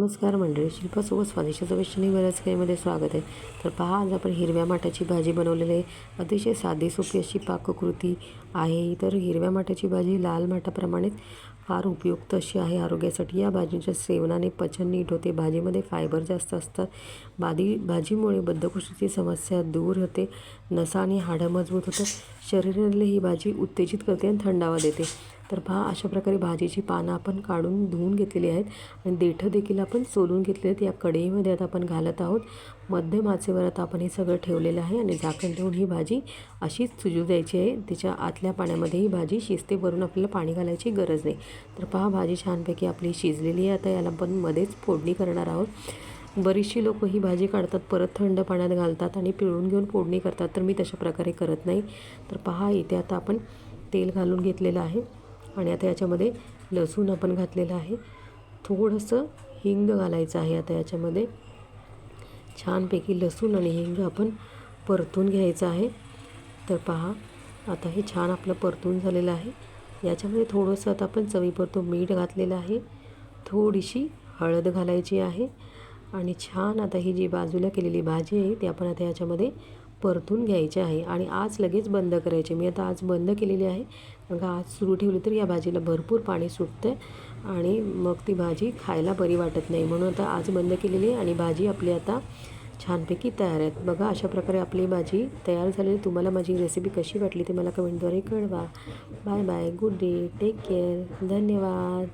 नमस्कार मंडळी शिल्पासोबत स्वादिष्ट चविष्ट बऱ्याच काहीमध्ये स्वागत आहे. तर पहा आज आपण हिरव्या माठाची भाजी बनवलेली आहे. अतिशय साधी सोपी अशी पाककृती आहे. तर हिरव्या माठाची भाजी लाल माठाप्रमाणेच फार उपयुक्त अशी आहे आरोग्यासाठी. या भाजीच्या सेवनाने पचन नीट होते. भाजीमध्ये फायबर जास्त असतात भाजी भाजीमुळे बद्धकोष्ठीची समस्या दूर होते. नसा आणि हाडं मजबूत होतात. शरीराला ही भाजी उत्तेजित करते आणि थंडावा देते. तर पहा अशा प्रकारे भाजीची पानं आपण काढून धुवून घेतलेली आहेत आणि देठं देखील आपण सोलून घेतले आहेत. या कढईमध्ये आता आपण घालत आहोत. मध्यम आचेवर आता आपण हे सगळं ठेवलेलं आहे आणि झाकण ठेवून ही भाजी अशीच सुजू द्यायची आहे. तिच्या आतल्या पाण्यामध्ये ही भाजी शिजते भरून आपल्याला पाणी घालायची गरज नाही. तर पहा भाजी छानपैकी आपली शिजलेली आहे. आता याला आपण मध्येच फोडणी करणार आहोत. बरीचशी लोक ही भाजी काढतात परत थंड पाण्यात घालतात आणि पिळून घेऊन फोडणी करतात. तर मी तशा प्रकारे करत नाही. तर पहा इथे आता आपण तेल घालून घेतलेलं आहे. आणि आता याच्यामध्ये लसूण आपण घातलेलं आहे. थोडंसं हिंग घालायचं आहे आता याच्यामध्ये. छानपैकी लसूण आणि हिंग आपण परतून घ्यायचं आहे. तर पहा आता हे छान आपलं परतून झालेलं आहे. याच्यामध्ये थोडंसं आता आपण चवीपुरतं मीठ घातलेलं आहे. थोडीशी हळद घालायची आहे. आणि छान आता ही जी बाजूला केलेली भाजी आहे ती आपण आता याच्यामध्ये परतून घ्यायचे आहे आणि आज लगेच बंद करायचे. मी आता आज बंद केलेली आहे. कारण का आज सुरू ठेवली तर या भाजीला भरपूर पाणी सुटतं आणि मग ती भाजी खायला बरी वाटत नाही. म्हणून आता आज बंद केलेली आहे आणि भाजी आपली आता छानपैकी तयार आहेत बघा अशा प्रकारे आपली भाजी तयार झालेली तुम्हाला माझी रेसिपी कशी वाटली ते मला कमेंटद्वारे कळवा. Bye bye good day take care धन्यवाद.